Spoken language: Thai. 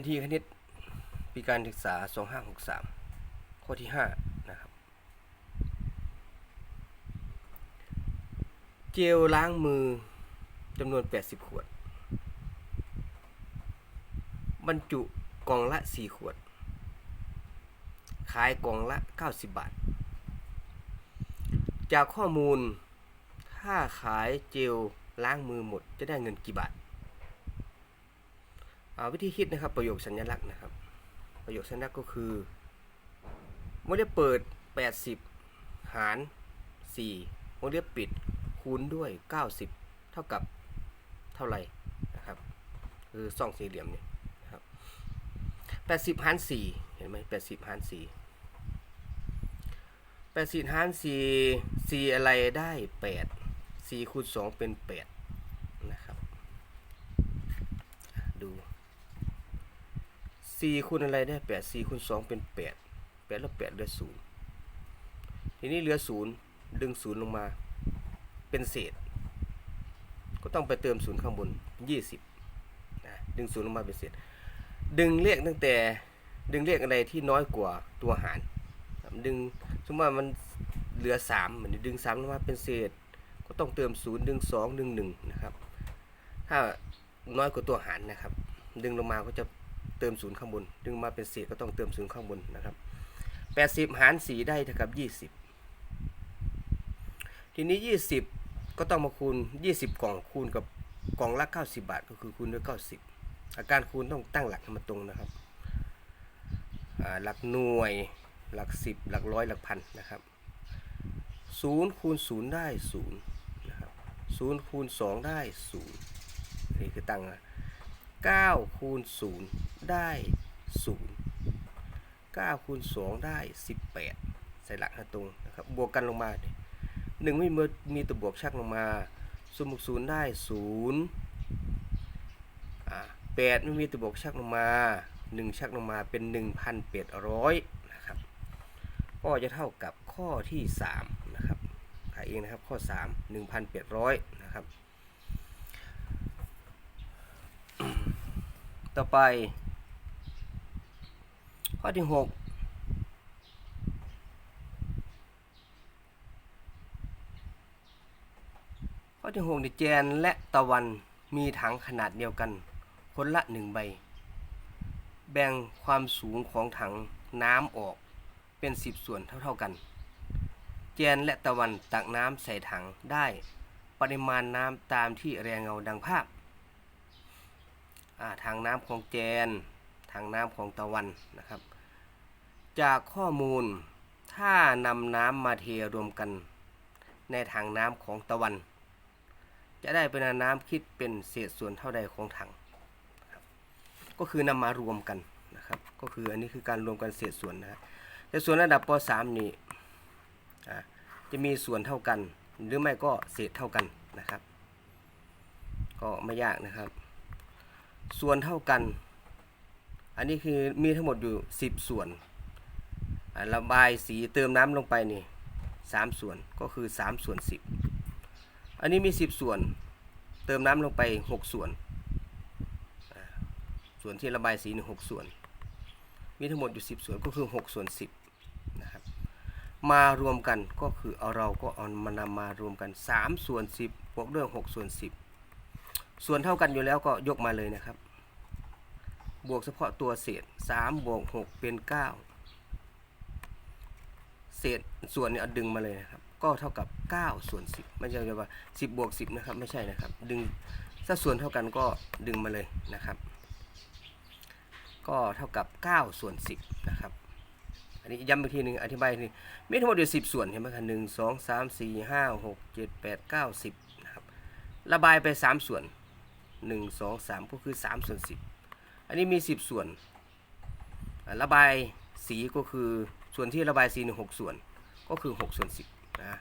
NT คณิต ปีการศึกษา 2563 ข้อที่ 5 นะครับ เจลล้างมือจำนวน 80 ขวด บรรจุกล่องละ 4 ขวด ขายกล่องละ 90 บาท จากข้อมูล ถ้าขายเจลล้างมือหมดจะได้เงินกี่บาท วิธีคิดนะครับประโยคสัญลักษณ์นะครับ ประโยคสัญลักษณ์ก็คือวงเล็บเปิด 80 หาร4วงเล็บปิดคูณด้วย 90 เท่ากับเท่าไหร่นะครับคือซ่องสี่เหลี่ยมเนี่ยนะครับ80 หาร 4 เห็นไหม80 หาร4 80หาร4 4อะไรได้8 4คูณ2เป็น8 นะครับ ดู สี่คูณอะไรได้แปดสี่คูณสองเป็นแปดแปดแล้วแปดเหลือศูนย์ทีนี้เหลือศูนย์ดึงศูนย์ลงมา เป็นเศษ ก็ต้องไปเติมศูนย์ข้างบนยี่สิบนะดึงศูนย์ลงมาเป็นเศษ ดึงเลขตั้งแต่ดึงเลขอะไรที่น้อยกว่าตัวหาร ดึงสมมติว่ามันเหลือสามเหมือนดึงสามลงมาเป็นเศษ ก็ต้องเติมศูนย์ดึงสองดึงหนึ่งนะครับ ถ้าน้อยกว่าตัวหารนะครับ ดึงลงมาก็จะ เติมศูนย์ข้างบน ดึงมาเป็นเศษก็ต้องเติมศูนย์ข้างบนนะครับแปดสิบหารสี่ได้เท่ากับยี่สิบทีนี้ยี่สิบก็ต้องมาคูณยี่สิบกล่องคูณกับกล่องละเก้าสิบาท ก็คือคูณด้วยเก้าสิบอาการคูณต้องตั้งหลักให้มันตรงนะครับหลักหน่วย หลักสิบหลักร้อยหลักพันนะครับศูนย์คูณศูนย์ได้ศูนย์นะครับศูนย์คูณสองได้ศูนย์นี่คือตั้งนะ 9คูณ0ได้ 0 9คูณ2 ได้ 18 ใส่หลักห้ตรงนะครับบวกกันลงมาหนึ่งไม่มีมีตัวบวกชักลงมาสมบวกศูนย์ได้0อ่าแปดไม่มีตัวบวกชักลงมา1ชักลงมาเป็น1,800นะครับก็จะเท่ากับข้อที่3นะครับหาเองนะครับข้อ3 1,800นะครับ ต่อไป ข้อที่หกข้อที่หกนี่แจนและตะวันมีถังขนาดเดียวกัน คนละหนึ่งใบ แบ่งความสูงของถังน้ำออกเป็นสิบส่วนเท่าๆกัน แจนและตะวันตักน้ำใส่ถังได้ ปริมาณน้ำตามที่แรงเงาดังภาพ ทางน้ำของแจน ทางน้ำของตะวันนะครับ จากข้อมูลถ้านำน้ำมาเทรวมกัน ในถังน้ำของตะวัน จะได้เป็นน้ำคิดเป็นเศษส่วนเท่าใดของถัง ก็คือนำมารวมกันนะครับ ก็คืออันนี้คือการรวมกันเศษส่วนนะแต่ส่วนระดับป .3 นี่จะมีส่วนเท่ากัน หรือไม่ก็เศษเท่ากันนะครับ ก็ไม่ยากนะครับ ส่วนเท่ากัน อันนี้คือมีทั้งหมดอยู่ 10 ส่วน ระบายสีเติมน้ำลงไปนี่3ส่วนก็คือ3ส่วน10 อันนี้มี 10 ส่วน เติมน้ำลงไป 6 ส่วน ส่วนที่ระบายสีนี่6ส่วน มีทั้งหมดอยู่ 10 ส่วนก็คือ 6 ส่วน 10นะครับมารวมกันก็คือเอาเราก็เอามานำมารวมกัน 3 ส่วน 10บวกด้วย 6 ส่วน 10 ส่วนเท่ากันอยู่แล้วก็ยกมาเลยนะครับ บวกเฉพาะตัวเศษ3บวก6เป็น 9 เศษส่วนเนี่ยเอาดึงมาเลยนะครับ ก็เท่ากับ 9 ส่วน 10 ไม่ใช่ว่า 10 บวก 10 นะครับ ไม่ใช่นะครับ ดึงถ้าส่วนเท่ากันก็ดึงมาเลยนะครับ ก็เท่ากับ 9 ส่วน 10 นะครับอันนี้ย้ำอีกทีหนึ่งอธิบายอีกทีมีทั้งหมดอยู่10ส่วนเห็นไหมครับหนึ่งสองสามสี่ห้าหกเจ็ดแปดเก้าสิบนะครับ ระบายไป3ส่วน 1 2 3 ก็คือ3ส่วน10 อันนี้มี 10 ส่วน ระบายสีก็คือส่วนที่ระบายสีหนึ่ง6ส่วนก็คือ6ส่วน10นะ